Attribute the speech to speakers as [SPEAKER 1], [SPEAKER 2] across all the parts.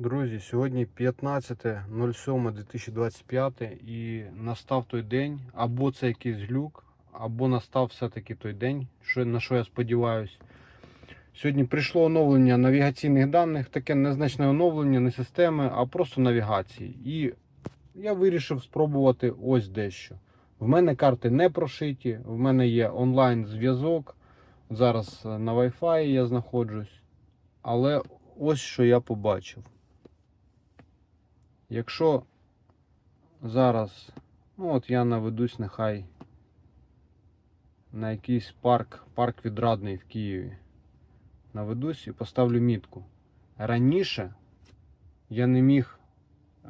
[SPEAKER 1] Друзі, сьогодні 15.07.2025 і настав той день, або це якийсь глюк, або настав все-таки той день, що, на що я сподіваюся. Сьогодні прийшло оновлення навігаційних даних, таке незначне оновлення не системи, а просто навігації. І я вирішив спробувати ось дещо. В мене карти не прошиті, в мене є онлайн-зв'язок. Зараз на Wi-Fi я знаходжусь. Але ось що я побачив. Якщо зараз, ну от я наведусь нехай на якийсь парк, парк відрадний в Києві. Наведусь і поставлю мітку. Раніше я не міг е,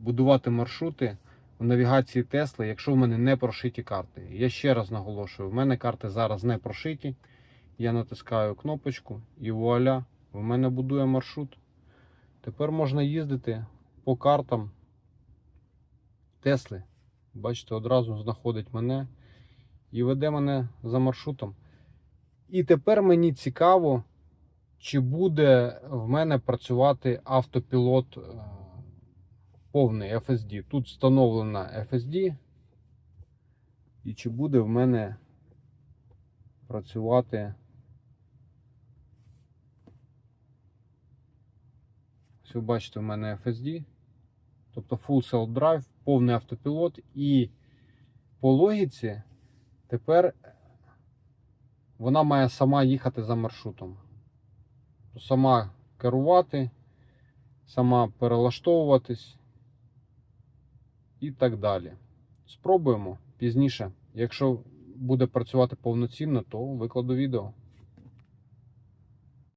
[SPEAKER 1] будувати маршрути в навігації Тесли, якщо в мене не прошиті карти. Я ще раз наголошую, в мене карти зараз не прошиті. Я натискаю кнопочку і вуаля, в мене будує маршрут. Тепер можна їздити по картам Тесли. Бачите, одразу знаходить мене і веде мене за маршрутом. І тепер мені цікаво, чи буде в мене працювати автопілот е, повний FSD. Тут встановлена FSD. І чи буде в мене працювати. Ви бачите, в мене FSD. Тобто Full Self Drive, повний автопілот. І по логіці тепер вона має сама їхати за маршрутом. Сама керувати, сама перелаштовуватись і так далі. Спробуємо пізніше. Якщо буде працювати повноцінно, то викладу відео.